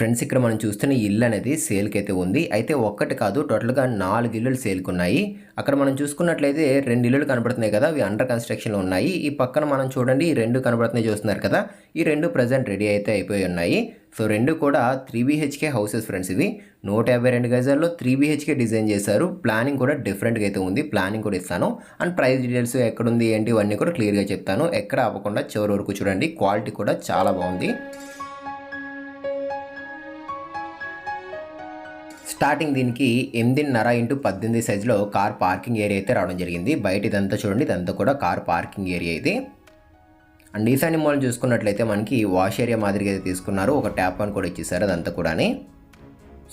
Friends ఇక్కడ మనం చూస్తున్న ఇల్లు అనేది సేల్కి అయితే ఉంది. అయితే ఒక్కటి కాదు టోటల్గా నాలుగు ఇల్లులు సేల్కి ఉన్నాయి అక్కడ మనం చూసుకున్నట్లయితే రెండు ఇల్లులు కనబడుతున్నాయి కదా అవి అండర్ కన్స్ట్రక్షన్లో ఉన్నాయి. ఈ పక్కన మనం చూడండి ఈ రెండు కనబడుతున్నాయి చూస్తున్నారు కదా ఈ రెండు ప్రజెంట్ రెడీ అయితే అయిపోయి ఉన్నాయి. సో రెండు కూడా త్రీ బీహెచ్కే హౌసెస్ ఫ్రెండ్స్ ఇవి. నూట యాభై రెండు గజాల్లో త్రీ బీహెచ్కే డిజైన్ చేశారు. ప్లానింగ్ కూడా డిఫరెంట్గా అయితే ఉంది ప్లానింగ్ కూడా ఇస్తాను. అండ్ ప్రైస్ డీటెయిల్స్ ఎక్కడుంది ఏంటి ఇవన్నీ కూడా క్లియర్గా చెప్తాను. ఎక్కడ ఆపకుండా చివరి వరకు చూడండి క్వాలిటీ కూడా చాలా బాగుంది. స్టార్టింగ్ దీనికి ఎనిమిదిన్నర ఇంటూ పద్దెనిమిది సైజులో కార్ పార్కింగ్ ఏరియా అయితే రావడం జరిగింది. బయట ఇదంతా చూడండి ఇదంతా కూడా కార్ పార్కింగ్ ఏరియా ఇది. అండ్ ఈశాన్య మూలం చూసుకున్నట్లయితే మనకి వాష్ ఏరియా మాదిరిగా అయితే తీసుకున్నారు. ఒక ట్యాప్ అని కూడా ఇచ్చేసారు అదంతా కూడాని.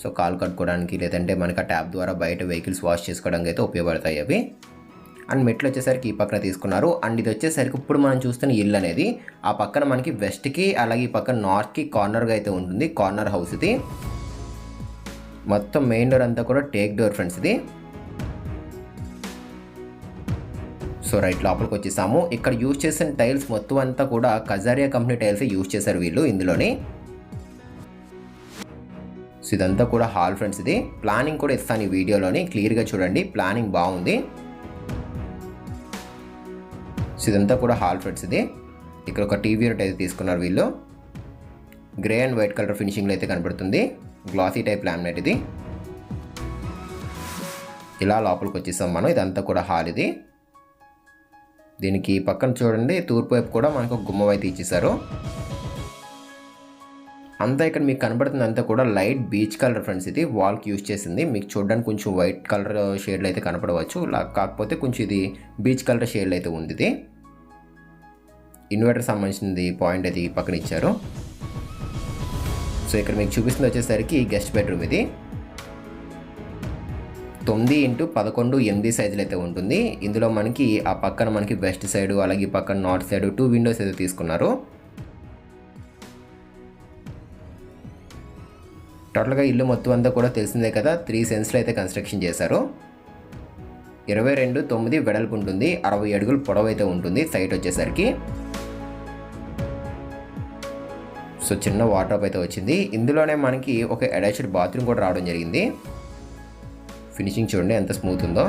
సో కాల్ కట్టుకోవడానికి లేదంటే మనకి ఆ ట్యాప్ ద్వారా బయట వెహికల్స్ వాష్ చేసుకోవడానికి అయితే ఉపయోగపడతాయి అవి. అండ్ మెట్లు వచ్చేసరికి ఈ పక్కన తీసుకున్నారు. అండ్ ఇది వచ్చేసరికి ఇప్పుడు మనం చూస్తున్న ఇల్లు అనేది ఆ పక్కన మనకి వెస్ట్కి అలాగే ఈ పక్కన నార్త్కి కార్నర్గా అయితే ఉంటుంది. కార్నర్ హౌస్ ఇది. మొత్తం మెయిన్ డోర్ అంతా కూడా టేక్ డోర్ ఫ్రెండ్స్ ఇది. సో రైట్ లోపలికి వచ్చేసాము. ఇక్కడ యూజ్ చేసిన టైల్స్ మొత్తం అంతా కూడా కజారియా కంపెనీ టైల్స్ యూజ్ చేశారు వీళ్ళు ఇందులోని. సో ఇదంతా కూడా హాల్ ఫ్రెండ్స్ ఇది. ప్లానింగ్ కూడా ఇస్తాను ఈ వీడియోలోని. క్లియర్గా చూడండి. ప్లానింగ్ బాగుంది. సో ఇదంతా కూడా హాల్ ఫ్రెండ్స్ ఇది. ఇక్కడ ఒక టీవీ యూనిట్ అయితే తీసుకున్నారు వీళ్ళు. గ్రే అండ్ వైట్ కలర్ ఫినిషింగ్లో అయితే కనబడుతుంది. గ్లాసీ టైప్ లామినేట్ ఇది. ఇలా లోపలికి వచ్చేసాం మనం. ఇదంతా కూడా హాల్ ఇది. దీనికి పక్కన చూడండి తూర్పు వైపు కూడా మనకు ఒక గుమ్మం అయితే ఇచ్చేసారు అంతా ఇక్కడ మీకు కనబడుతుంది అంతా కూడా లైట్ బీచ్ కలర్ ఫ్రెండ్స్ ఇది. వాల్కి యూజ్ చేసింది. మీకు చూడడానికి కొంచెం వైట్ కలర్ షేడ్లు అయితే కనపడవచ్చు. కాకపోతే కొంచెం ఇది బీచ్ కలర్ షేడ్లు అయితే ఉంది ఇది. ఇన్వర్టర్ సంబంధించింది పాయింట్ అయితే పక్కన ఇచ్చారు. సో ఇక్కడ మీకు చూపిస్తుంది వచ్చేసరికి గెస్ట్ బెడ్రూమ్ ఇది. తొమ్మిది ఇంటూ పదకొండు ఎనిమిది సైజులు అయితే ఉంటుంది. ఇందులో మనకి ఆ పక్కన మనకి వెస్ట్ సైడ్ అలాగే ఈ పక్కన నార్త్ సైడ్ టూ విండోస్ అయితే తీసుకున్నారు. టోటల్గా ఇల్లు మొత్తం అంతా కూడా తెలిసిందే కదా త్రీ సెన్స్లో అయితే కన్స్ట్రక్షన్ చేశారు. ఇరవై రెండు తొమ్మిది వెడల్పు ఉంటుంది అరవై అడుగులు పొడవు అయితే ఉంటుంది సైట్ వచ్చేసరికి. సో చిన్న వాటర్ అయితే వచ్చింది. ఇందులోనే మనకి ఒక అటాచ్డ్ బాత్రూమ్ కూడా రావడం జరిగింది. ఫినిషింగ్ చూడండి ఎంత స్మూత్ ఉందో.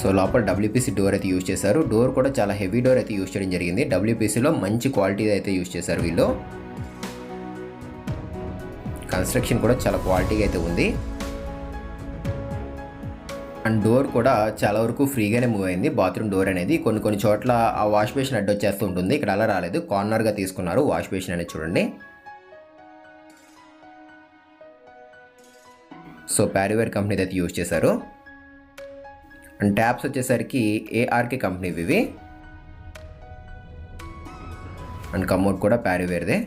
సో లోపల డబ్ల్యూపీసీ డోర్ అయితే యూజ్ చేశారు. డోర్ కూడా చాలా హెవీ డోర్ అయితే యూజ్ చేయడం జరిగింది. డబ్ల్యూపీసీలో మంచి క్వాలిటీ అయితే యూజ్ చేశారు వీళ్ళు. కన్స్ట్రక్షన్ కూడా చాలా క్వాలిటీగా అయితే ఉంది. అండ్ డోర్ కూడా చాలా వరకు ఫ్రీగానే మూవ్ అయింది. బాత్రూమ్ డోర్ అనేది కొన్ని కొన్ని చోట్ల ఆ వాష్ బేసిన్ అడ్డు వచ్చేస్తూ ఉంటుంది. ఇక్కడ అలా రాలేదు. కార్నర్గా తీసుకున్నారు వాష్ బేసిన్ అనేది చూడండి. సో ప్యారివేర్ కంపెనీ అయితే యూజ్ చేశారు. అండ్ ట్యాప్స్ వచ్చేసరికి ఏఆర్కే కంపెనీ ఇవి. అండ్ కమోడ్ కూడా ప్యారివేర్దే.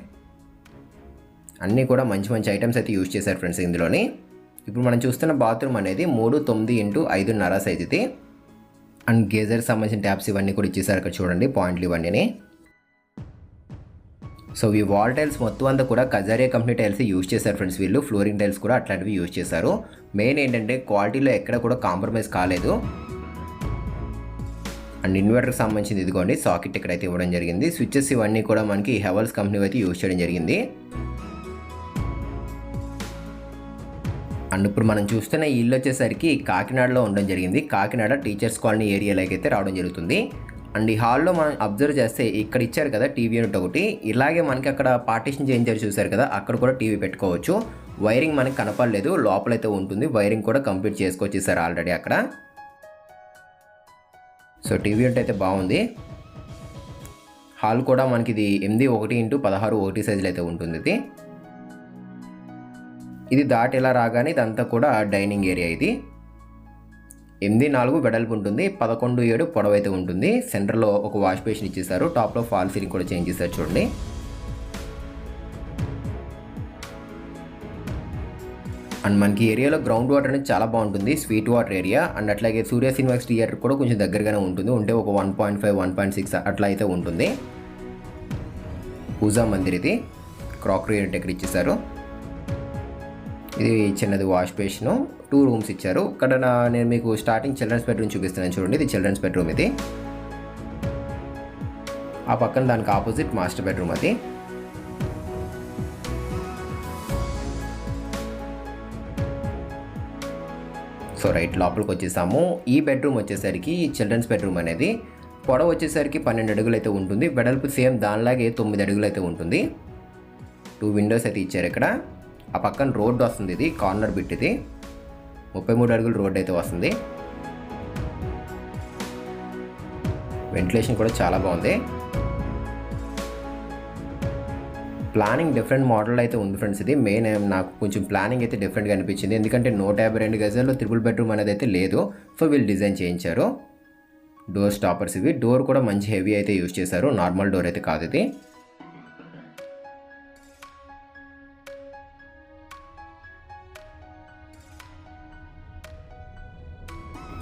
అన్నీ కూడా మంచి మంచి ఐటమ్స్ అయితే యూజ్ చేశారు ఫ్రెండ్స్ ఇందులోని. ఇప్పుడు మనం చూస్తున్న బాత్రూమ్ అనేది మూడు తొమ్మిది ఇంటూ ఐదున్నర సైజ్ ఇది అండ్ గేజర్ సంబంధించిన ట్యాప్స్ ఇవన్నీ కూడా ఇచ్చేసారు ఇక్కడ చూడండి పాయింట్లు ఇవన్నీ. సో ఈ వాల్ టైల్స్ మొత్తం అంతా కూడా కజారియా కంపెనీ టైల్స్ యూజ్ చేశారు ఫ్రెండ్స్ వీళ్ళు. ఫ్లోరింగ్ టైల్స్ కూడా అట్లాంటివి యూజ్ చేశారు. మెయిన్ ఏంటంటే క్వాలిటీలో ఎక్కడ కూడా కాంప్రమైజ్ కాలేదు. అండ్ ఇన్వర్టర్కి సంబంధించింది ఇదిగోండి సాకెట్ ఇక్కడైతే ఇవ్వడం జరిగింది. స్విచ్చెస్ ఇవన్నీ కూడా మనకి హెవల్స్ కంపెనీ అయితే యూజ్ చేయడం జరిగింది. అండ్ ఇప్పుడు మనం చూస్తున్న ఈ ఇల్లు వచ్చేసరికి కాకినాడలో ఉండడం జరిగింది. కాకినాడ టీచర్స్ కాలనీ ఏరియాలోకి అయితే రావడం జరుగుతుంది. అండ్ ఈ హాల్లో మనం అబ్జర్వ్ చేస్తే ఇక్కడ ఇచ్చారు కదా టీవీ యూనిట్ ఒకటి. ఇలాగే మనకి అక్కడ పార్టీషన్ చేయించారు చూసారు కదా అక్కడ కూడా టీవీ పెట్టుకోవచ్చు. వైరింగ్ మనకి కనపడలేదు లోపలైతే ఉంటుంది. వైరింగ్ కూడా కంప్లీట్ చేసుకొచ్చేసారు ఆల్రెడీ అక్కడ. సో టీవీ యూనిట్ అయితే బాగుంది. హాల్ కూడా మనకి ఇది ఎనిమిది ఒకటి ఇంటూ పదహారు ఒకటి సైజులో అయితే ఉంటుంది ఇది. ఇది దాటి ఇలా రాగానే ఇదంతా కూడా డైనింగ్ ఏరియా ఇది. ఎనిమిది నాలుగు వెడల్పు ఉంటుంది పదకొండు ఏడు పొడవు అయితే ఉంటుంది. సెంటర్లో ఒక వాష్ బేసిన్ ఇచ్చేసారు టాప్లో ఫాల్ సీలింగ్ కూడా చేంజ్ చేశారు చూడండి. అండ్ మనకి ఏరియాలో గ్రౌండ్ వాటర్ అనేది చాలా బాగుంటుంది స్వీట్ వాటర్ ఏరియా అండ్ అట్లాగే సూర్య సినిమాక్స్ థియేటర్ కూడా కొంచెం దగ్గరగానే ఉంటుంది ఉంటే ఒక one point five one point six అట్లా అయితే ఉంటుంది. పూజా మందిర్ ఇది క్రాకరీ యూనిట్ ఇక్కడ ఇచ్చేసారు ఇది చిన్నది వాష్ బేసిన్ టూ రూమ్స్ ఇచ్చారు. ఇక్కడ నేను మీకు స్టార్టింగ్ చిల్డ్రన్స్ బెడ్రూమ్ చూపిస్తున్నాను చూడండి. ఇది చిల్డ్రన్స్ బెడ్రూమ్ ఇది. ఆ పక్కన దానికి ఆపోజిట్ మాస్టర్ బెడ్రూమ్ అది. సో రైట్ లోపలికి వచ్చేసాము. ఈ బెడ్రూమ్ వచ్చేసరికి చిల్డ్రన్స్ బెడ్రూమ్ అనేది. పొడవ వచ్చేసరికి పన్నెండు అడుగులు అయితే ఉంటుంది. వెడల్పు సేమ్ దానిలాగే తొమ్మిది అడుగులు అయితే ఉంటుంది. టూ విండోస్ అయితే ఇచ్చారు ఇక్కడ. ఆ పక్కన రోడ్డు వస్తుంది ఇది కార్నర్ బిట్ ఇది. ముప్పై మూడు అడుగులు రోడ్ అయితే వస్తుంది. వెంటిలేషన్ కూడా చాలా బాగుంది. ప్లానింగ్ డిఫరెంట్ మోడల్ అయితే ఉంది ఫ్రెండ్స్ ఇది. మెయిన్ నాకు కొంచెం ప్లానింగ్ అయితే డిఫరెంట్గా అనిపించింది. ఎందుకంటే నూట యాభై రెండు గజాల్లో త్రిపుల్ బెడ్రూమ్ అనేది అయితే లేదు. సో వీళ్ళు డిజైన్ చేయించారు. డోర్ స్టాపర్స్ ఇవి. డోర్ కూడా మంచి హెవీ అయితే యూజ్ చేశారు. నార్మల్ డోర్ అయితే కాదు ఇది.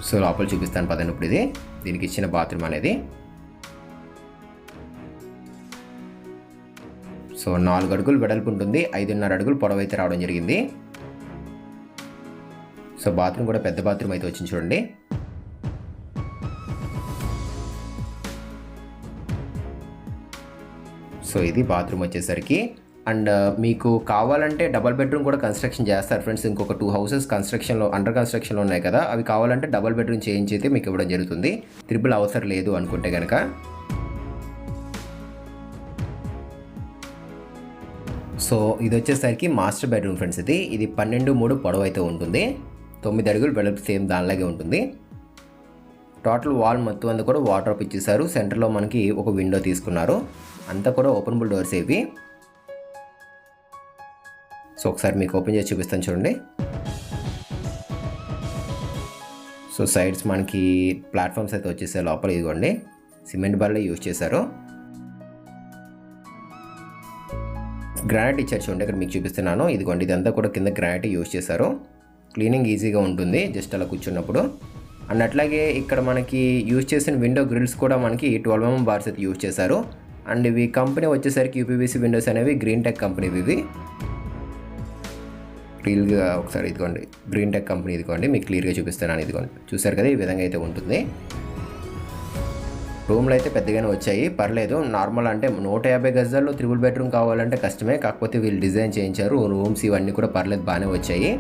సో లోపల చూపిస్తాను పదండి ఇప్పుడు ఇది. దీనికి ఇచ్చిన బాత్రూమ్ అనేది. సో నాలుగు అడుగులు వెడల్పు ఉంటుంది. ఐదున్నర అడుగులు పొడవు అయితే రావడం జరిగింది. సో బాత్రూమ్ కూడా పెద్ద బాత్రూమ్ అయితే వచ్చింది చూడండి. సో ఇది బాత్రూమ్ వచ్చేసరికి అండ్ మీకు కావాలంటే డబల్ బెడ్రూమ్ కూడా కన్స్ట్రక్షన్ చేస్తారు ఫ్రెండ్స్. ఇంకొక టూ హౌసెస్ కన్స్ట్రక్షన్లో అండర్ కన్స్ట్రక్షన్లో ఉన్నాయి కదా. అవి కావాలంటే డబల్ బెడ్రూమ్ చేయించి అయితే మీకు ఇవ్వడం జరుగుతుంది. త్రిపుల్ అవసరం లేదు అనుకుంటే కనుక సో ఇది వచ్చేసరికి మాస్టర్ బెడ్రూమ్ ఫ్రెండ్స్ ఇది. ఇది పన్నెండు మూడు పొడవు అయితే ఉంటుంది. తొమ్మిది అడుగులు వెడల్పు సేమ్ దానిలాగే ఉంటుంది. టోటల్ వాల్ మొత్తం అంతా కూడా వాటర్ ఇచ్చేసారు సెంటర్లో మనకి ఒక విండో తీసుకున్నారు. అంతా కూడా ఓపెనబుల్ డోర్స్ ఇవి సో ఒకసారి మీకు ఓపెన్ చేసి చూపిస్తాను చూడండి. సో సైడ్స్ మనకి ప్లాట్ఫామ్స్ అయితే వచ్చేసాయి లోపల ఇదిగోండి. సిమెంట్ బల్లే యూజ్ చేశారు. గ్రానైట్ ఇచ్చారు చూడండి ఇక్కడ మీకు చూపిస్తున్నాను. ఇదిగోండి ఇదంతా కూడా కింద గ్రానైట్ యూజ్ చేశారు. క్లీనింగ్ ఈజీగా ఉంటుంది జస్ట్ అలా కూర్చున్నప్పుడు. అండ్ అట్లాగే ఇక్కడ మనకి యూజ్ చేసిన విండో గ్రిల్స్ కూడా మనకి ట్వెల్వ్ ఎంఎం బార్స్ అయితే యూజ్ చేశారు. అండ్ ఇవి కంపెనీ వచ్చేసరికి యూపీబీసీ విండోస్ అనేవి గ్రీన్ టెక్ కంపెనీ ఇవి. రీల్గా ఒకసారి ఇదిగోండి గ్రీన్ టెక్ కంపెనీ ఇదిగోండి మీకు క్లియర్గా చూపిస్తున్నాను ఇదిగోండి. చూసారు కదా ఈ విధంగా అయితే ఉంటుంది. రూమ్లు అయితే పెద్దగానే వచ్చాయి. పర్లేదు నార్మల్ అంటే నూట యాభై గజాల్లో త్రిబుల్ బెడ్రూమ్ కావాలంటే కష్టమే. కాకపోతే వీళ్ళు డిజైన్ చేయించారు రూమ్స్ ఇవన్నీ కూడా పర్లేదు బాగానే వచ్చాయి.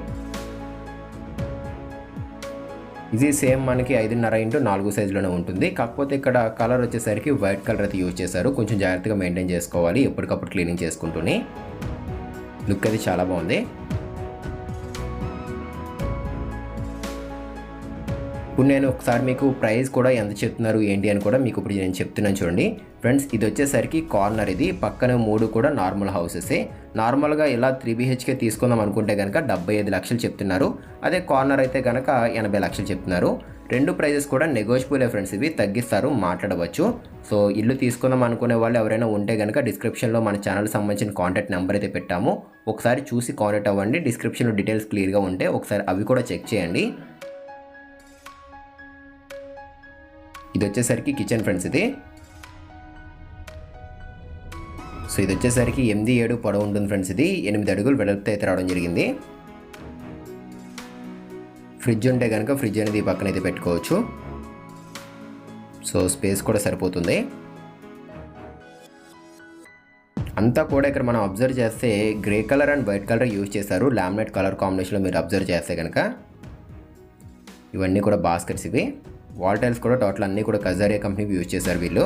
ఇది సేమ్ మనకి ఐదున్నర ఇంటూ నాలుగు సైజులోనే ఉంటుంది. కాకపోతే ఇక్కడ కలర్ వచ్చేసరికి వైట్ కలర్ అయితే యూజ్ చేశారు. కొంచెం జాగ్రత్తగా మెయింటైన్ చేసుకోవాలి ఎప్పటికప్పుడు క్లీనింగ్ చేసుకుంటూనే. లుక్ అది చాలా బాగుంది. ఇప్పుడు నేను ఒకసారి మీకు ప్రైస్ కూడా ఎంత చెప్తున్నారు ఏంటి అని కూడా మీకు ఇప్పుడు నేను చెప్తున్నాను చూడండి. ఫ్రెండ్స్ ఇది వచ్చేసరికి కార్నర్ ఇది. పక్కన మూడు కూడా నార్మల్ హౌసెసే నార్మల్గా ఇలా త్రీ బీహెచ్కే తీసుకుందాం అనుకుంటే కనుక డెబ్బై ఐదు లక్షలు చెప్తున్నారు. అదే కార్నర్ అయితే కనుక ఎనభై లక్షలు చెప్తున్నారు. రెండు ప్రైజెస్ కూడా నెగోషియబుల్ ఫ్రెండ్స్ ఇవి. తగ్గిస్తారు మాట్లాడవచ్చు. సో ఇల్లు తీసుకుందాం అనుకునే వాళ్ళు ఎవరైనా ఉంటే కనుక డిస్క్రిప్షన్లో మన ఛానల్ సంబంధించిన కాంటాక్ట్ నెంబర్ అయితే పెట్టాము. ఒకసారి చూసి కాంటాక్ట్ అవ్వండి. డిస్క్రిప్షన్లో డీటెయిల్స్ క్లియర్గా ఉంటే ఒకసారి అవి కూడా చెక్ చేయండి. ఇది వచ్చేసరికి కిచెన్ ఫ్రెండ్స్ ఇది. సో ఇది వచ్చేసరికి ఎనిమిది ఏడు పొడవు ఉంటుంది ఫ్రెండ్స్ ఇది. ఎనిమిది అడుగులు వెడల్పుతో అయితే రావడం జరిగింది. ఫ్రిడ్జ్ ఉంటే కనుక ఫ్రిడ్జ్ అనేది పక్కన అయితే పెట్టుకోవచ్చు. సో స్పేస్ కూడా సరిపోతుంది. అంతా కూడా ఇక్కడ మనం అబ్జర్వ్ చేస్తే grey colour and white colour use చేశారు లామినేట్ కలర్ కాంబినేషన్లో మీరు అబ్జర్వ్ చేస్తే కనుక ఇవన్నీ కూడా బాస్కెట్స్ ఇవి. వాల్ టైల్స్ కూడా టోటల్ అన్నీ కూడా కజారియా కంపెనీకి యూజ్ చేశారు వీళ్ళు.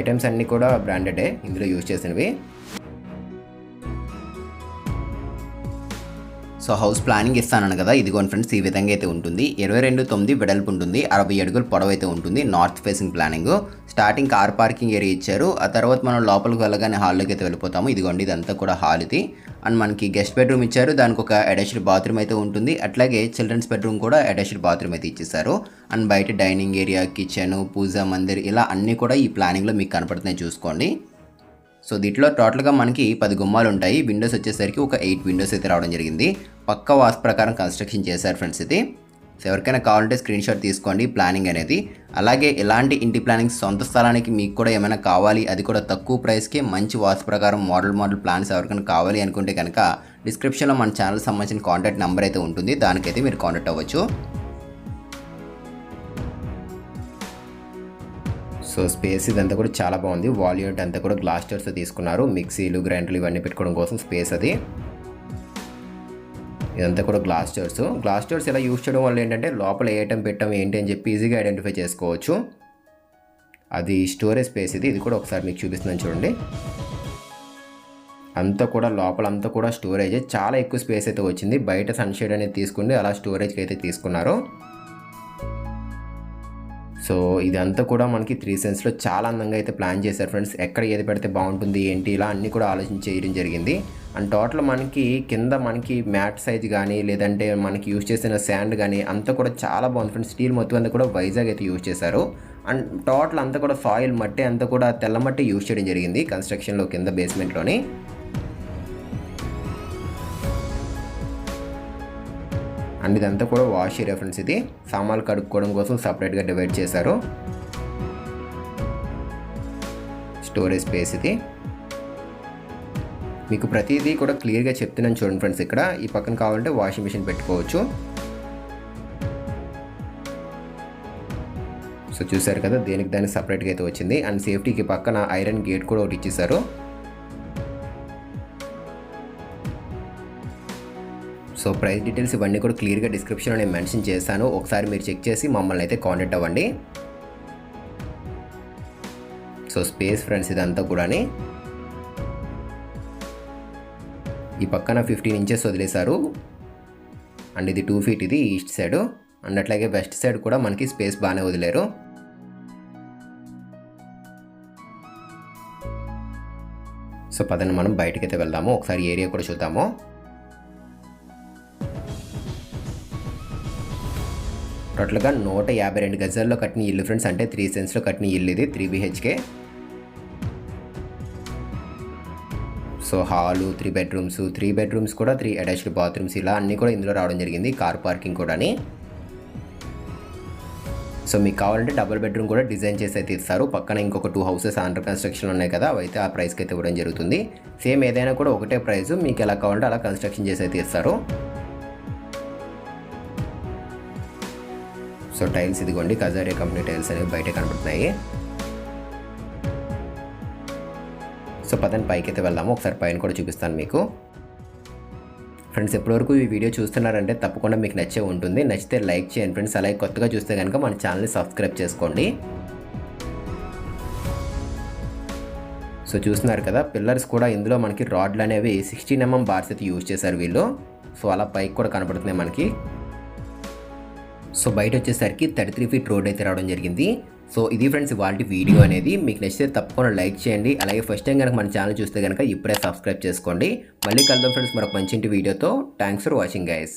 ఐటమ్స్ అన్నీ కూడా బ్రాండెడే ఇందులో యూజ్ చేసినవి. సో హౌస్ ప్లానింగ్ ఇస్తానని కదా ఇదిగోండి ఫ్రెండ్స్ ఈ విధంగా అయితే ఉంటుంది. ఇరవై రెండు తొమ్మిది వెడల్పు ఉంటుంది అరవై అడుగులు పొడవు అయితే ఉంటుంది north facing planning. Starting car parking area ఇచ్చారు. ఆ తర్వాత మనం లోపలికి వెళ్ళగానే హాల్లోకి అయితే వెళ్ళిపోతాము. ఇదిగోండి ఇదంతా కూడా హాల్ ఇది అండ్ మనకి గెస్ట్ బెడ్రూమ్ ఇచ్చారు. దానికి ఒక అటాచ్డ్ బాత్రూమ్ అయితే ఉంటుంది. అట్లాగే చిల్డ్రన్స్ బెడ్రూమ్ కూడా అటాచ్డ్ బాత్రూమ్ అయితే ఇచ్చేసారు అండ్ బయట dining area kitchen pooja mandir ఇలా అన్నీ కూడా ఈ ప్లానింగ్లో మీకు కనపడుతున్నాయి. చూసుకోండి. సో దీంట్లో టోటల్గా మనకి పది గుమ్మాలు ఉంటాయి. విండోస్ వచ్చేసరికి ఒక ఎయిట్ విండోస్ అయితే రావడం జరిగింది. పక్క వాస్తు ప్రకారం కన్స్ట్రక్షన్ చేశారు ఫ్రెండ్స్ ఇది. సో ఎవరికైనా కావాలంటే స్క్రీన్ షాట్ తీసుకోండి ప్లానింగ్ అనేది. అలాగే ఇలాంటి ఇంటి ప్లానింగ్ సొంత స్థలానికి మీకు కూడా ఏమైనా కావాలి అది కూడా తక్కువ ప్రైస్కి మంచి వాస్తు ప్రకారం మోడల్ మోడల్ ప్లాన్స్ ఎవరికైనా కావాలి అనుకుంటే కనుక డిస్క్రిప్షన్లో మన ఛానల్ సంబంధించిన కాంటాక్ట్ నెంబర్ అయితే ఉంటుంది. దానికైతే మీరు కాంటాక్ట్ అవ్వచ్చు. సో స్పేస్ ఇదంతా కూడా చాలా బాగుంది. వాల్యూట్ అంతా కూడా గ్లాస్ డోర్స్ తీసుకున్నారు. మిక్సీలు గ్రైండర్లు ఇవన్నీ పెట్టుకోవడం కోసం స్పేస్ అది. ఇదంతా కూడా గ్లాస్ డోర్స్ గ్లాస్ డోర్స్ ఇలా యూస్ చేయడం వల్ల ఏంటంటే లోపల ఏ ఐటమ్ పెట్టాం ఏంటి అని చెప్పి ఈజీగా ఐడెంటిఫై చేసుకోవచ్చు. అది స్టోరేజ్ స్పేస్ ఇది. ఇది కూడా ఒకసారి మీకు చూపిస్తున్నాను చూడండి. అంతా కూడా లోపల అంతా కూడా స్టోరేజ్ చాలా ఎక్కువ స్పేస్ అయితే వచ్చింది. బయట సన్షేడ్ అనేది తీసుకుంటే అలా స్టోరేజ్కి అయితే తీసుకున్నారు. సో ఇదంతా కూడా మనకి త్రీ సెన్స్లో చాలా అందంగా అయితే ప్లాన్ చేశారు ఫ్రెండ్స్ ఎక్కడ ఏది పెడితే బాగుంటుంది ఏంటి ఇలా అన్నీ కూడా ఆలోచించి చేయడం జరిగింది. అండ్ టోటల్ మనకి కింద మనకి మ్యాట్ సైజ్ కానీ లేదంటే మనకి యూజ్ చేసిన శాండ్ కానీ అంతా కూడా చాలా బాగుంది ఫ్రెండ్స్ స్టీల్ మొత్తం అంతా కూడా వైజాగ్ అయితే యూజ్ చేశారు. అండ్ టోటల్ అంతా కూడా సాయిల్ మట్టి అంతా కూడా తెల్ల మట్టి యూజ్ చేయడం జరిగింది కన్స్ట్రక్షన్లో కింద బేస్మెంట్లోని అండ్ ఇదంతా కూడా వాష్ ఏరియా ఫ్రెండ్స్ ఇది. సామాన్లు కడుక్కోవడం కోసం సపరేట్గా డివైడ్ చేశారు. స్టోరేజ్ స్పేస్ ఇది. మీకు ప్రతిదీ కూడా క్లియర్గా చెప్తున్నాను చూడండి ఫ్రెండ్స్ ఇక్కడ. ఈ పక్కన కావాలంటే వాషింగ్ మిషన్ పెట్టుకోవచ్చు. సో చూసారు కదా దేనికి దానికి సపరేట్గా అయితే వచ్చింది. అండ్ సేఫ్టీకి పక్కన ఐరన్ గేట్ కూడా ఒకటి ఇచ్చేసారు సో ప్రైస్ డీటెయిల్స్ ఇవన్నీ కూడా క్లియర్గా డిస్క్రిప్షన్లో నేను మెన్షన్ చేశాను. ఒకసారి మీరు చెక్ చేసి మమ్మల్ని అయితే కాంటాక్ట్ అవ్వండి. సో స్పేస్ ఫ్రెండ్స్ ఇదంతా కూడాని. ఈ పక్కన ఫిఫ్టీన్ ఇంచెస్ వదిలేశారు. అండ్ ఇది టూ ఫీట్ ఇది ఈస్ట్ సైడ్ అండ్ అట్లాగే వెస్ట్ సైడ్ కూడా మనకి స్పేస్ బాగానే వదిలేరు. సో పదని మనం బయటకి అయితే వెళ్దాము. ఒకసారి ఏరియా కూడా చూద్దాము. టోటల్గా నూట యాభై రెండు గజాల్లో కట్టిన ఇల్లు ఫ్రెండ్స్ అంటే త్రీ సెన్స్లో కట్టిన ఇల్లు ఇది three BHK so hall three bedrooms three bedrooms కూడా త్రీ అటాచ్డ్ బాత్రూమ్స్ ఇలా అన్నీ కూడా ఇందులో రావడం జరిగింది కార్ పార్కింగ్ కూడాని. సో మీకు కావాలంటే డబుల్ బెడ్రూమ్ కూడా డిజైన్ చేసి అయితే ఇస్తారు. పక్కన ఇంకొక టూ హౌసెస్ అండర్ కన్స్ట్రక్షన్ ఉన్నాయి కదా అవైతే ఆ ప్రైస్కి అయితే ఇవ్వడం జరుగుతుంది. సేమ్ ఏదైనా కూడా ఒకటే ప్రైస్ మీకు ఎలా కావాలంటే అలా కన్స్ట్రక్షన్ చేసి అయితే ఇస్తారు. సో టైల్స్ ఇదిగోండి కజారియా కంపెనీ టైల్స్ అనేవి బయట కనబడుతున్నాయి. సో పదని పైకి అయితే వెళ్దాము. ఒకసారి పైన కూడా చూపిస్తాను మీకు. ఫ్రెండ్స్ ఎప్పటివరకు ఈ వీడియో చూస్తున్నారంటే తప్పకుండా మీకు నచ్చే ఉంటుంది. నచ్చితే లైక్ చేయండి ఫ్రెండ్స్. అలాగే కొత్తగా చూస్తే కనుక మన ఛానల్ని సబ్స్క్రైబ్ చేసుకోండి. సో చూస్తున్నారు కదా పిల్లర్స్ కూడా ఇందులో మనకి రాడ్లు అనేవి సిక్స్టీన్ ఎంఎం బార్స్ అయితే యూజ్ చేశారు వీళ్ళు. సో అలా పైకి కూడా కనబడుతున్నాయి మనకి. సో బయట వచ్చేసరికి థర్టీ త్రీ ఫీట్ రోడ్ అయితే రావడం జరిగింది. సో ఇది ఫ్రెండ్స్ ఇవాళ వీడియో అనేది. మీకు నచ్చితే తప్పకుండా లైక్ చేయండి. అలాగే ఫస్ట్ టైం కనుక మన ఛానల్ చూస్తే కనుక ఇప్పుడే సబ్స్క్రైబ్ చేసుకోండి. మళ్ళీ కలుద్దాం ఫ్రెండ్స్ మరొక మంచి వీడియోతో. Thanks for watching guys.